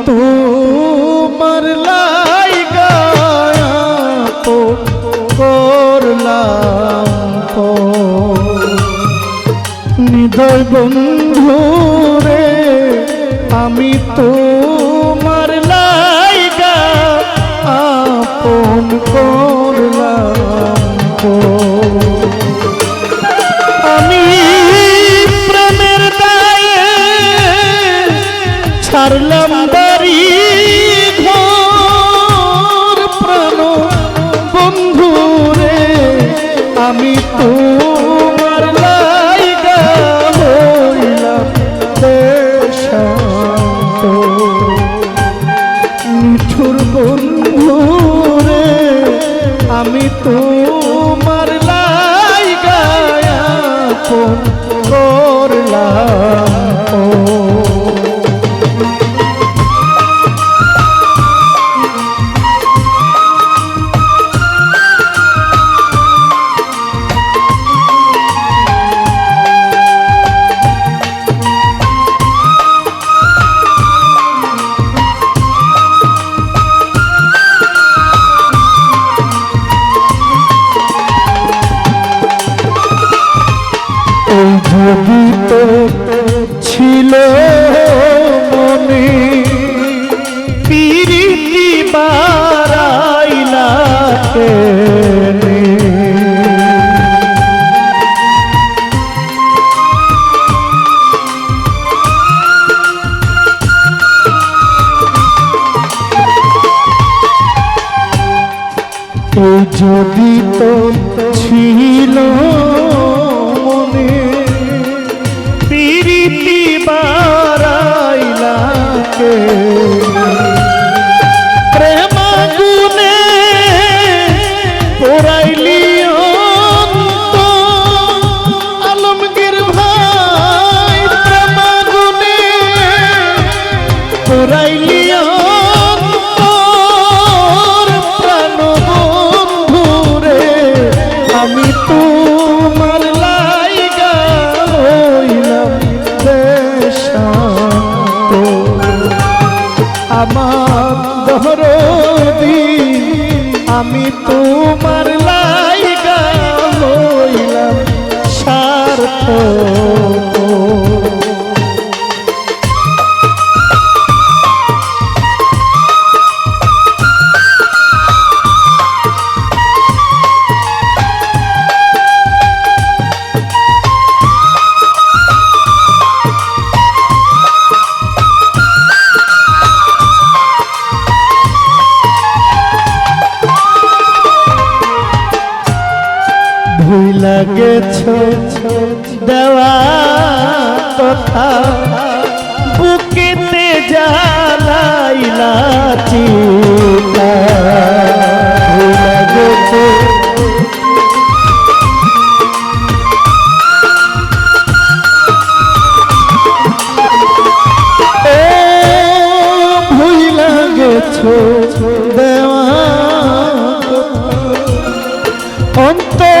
তোমার লাইগা তো করলাম নিদয় বন্ধু রে আমি তোমার আমি প্রেমের দায়ে ছাড়লাম যদি তো ছিল দহরদি আমি তোমার লাইগা হইলাম সার্থ দেওয়া কথা। বুকেতে জ্বালাইলা চিতা ভুইলা গেছ দেওয়া। কথা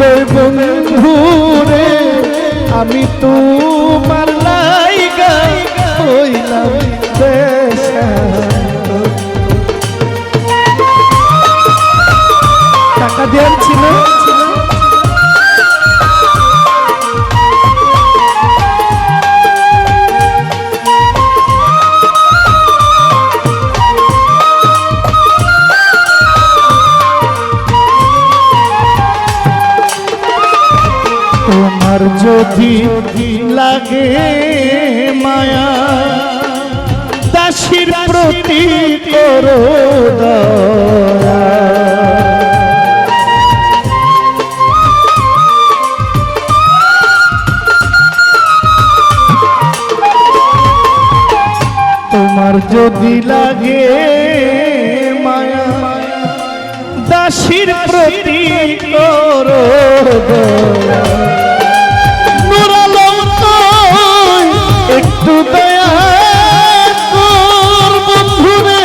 নিদয় বন্ধু রে আমি তোমার লাইগা হইলাম টাকা দেওয়ার ছিল তোমার যদি লাগে মায়া, দাসীর প্রতি করো তোমার যদি লাগে মায়া, দাসীর প্রতি করো দয়া। একটু দয়া বন্ধুরে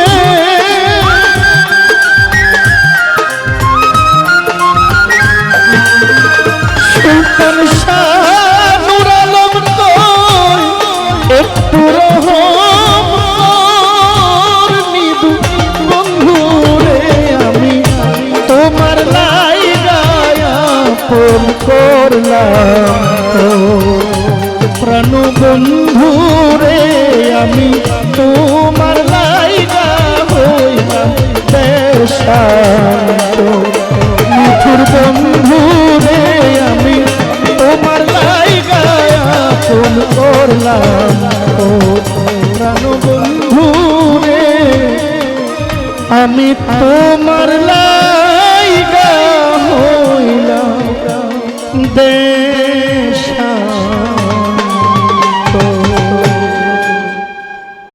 সুলতান শাহ নুরালম একটু রহম বন্ধুরে আমি। তোমার লাই গায়াপন করলাম। প্রাণ বন্ধু রে, আমি তোমার লাইগা মিঠুর বন্ধু রে, আমি তোমার লাইগা আপন করলাম প্রাণ বন্ধু রে, আমি তোমার লাইগা হইলাম দেশ